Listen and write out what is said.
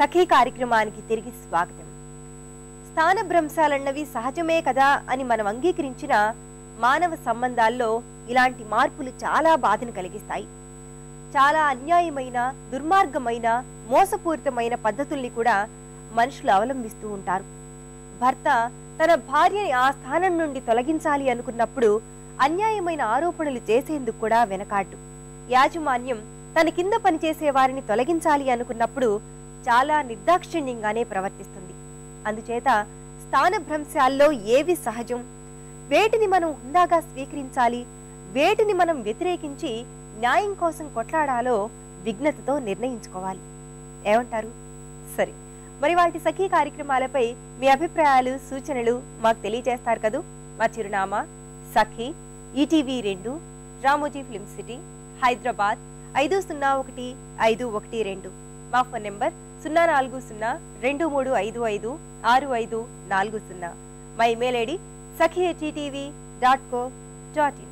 సఖీ కార్యక్రమానికి తిరిగి స్వాగతం. స్థానభ్రంశాలన్నవి సహజమే కదా అని మనం అంగీకరించిన మానవ సంబంధాల్లో ఇలాంటి మార్పులు చాలా బాధను కలిగిస్తాయి. చాలా అన్యాయమైన దుర్మార్గమైన మోసపూరితమైన పద్ధతుల్ని కూడా మనుషులు అవలంబిస్తూ ఉంటారు. భర్త తన భార్యని ఆ స్థానం నుండి తొలగించాలి అనుకున్నప్పుడు అన్యాయమైన ఆరోపణలు చేసేందుకు కూడా వెనకాడు. యాజమాన్యం తన కింద పనిచేసే వారిని తొలగించాలి అనుకున్నప్పుడు చాలా నిర్దాక్షిణ్యంగానే ప్రవర్తిస్తుంది. అందుచేత స్థానభ్రంశాల్లో ఏవి సహజం? వేటిని మనం హుందాగా స్వీకరించాలి? వేటిని మనం వ్యతిరేకించి న్యాయం కోసం కొట్లాడాలో విఘ్నతతో నిర్ణయించుకోవాలి. ఏమంటారు? సరే. మరి వాటి సఖీ కార్యక్రమాలపై మీ అభిప్రాయాలు సూచనలు మాకు తెలియజేస్తారు కదూ? మా చిరునామా సఖీ ఈటీవీ రెండు రామోజీ ఫిల్మ్ సిటీ హైదరాబాద్ ఐదు సున్నా ఒకటి ఐదు ఒకటి రెండు. మా ఫోన్ నెంబర్ సున్నా నాలుగు సున్నా రెండు మూడు ఐదు ఐదు ఆరు ఐదు నాలుగు సున్నా. మా email ID Sakhi dot co dot in.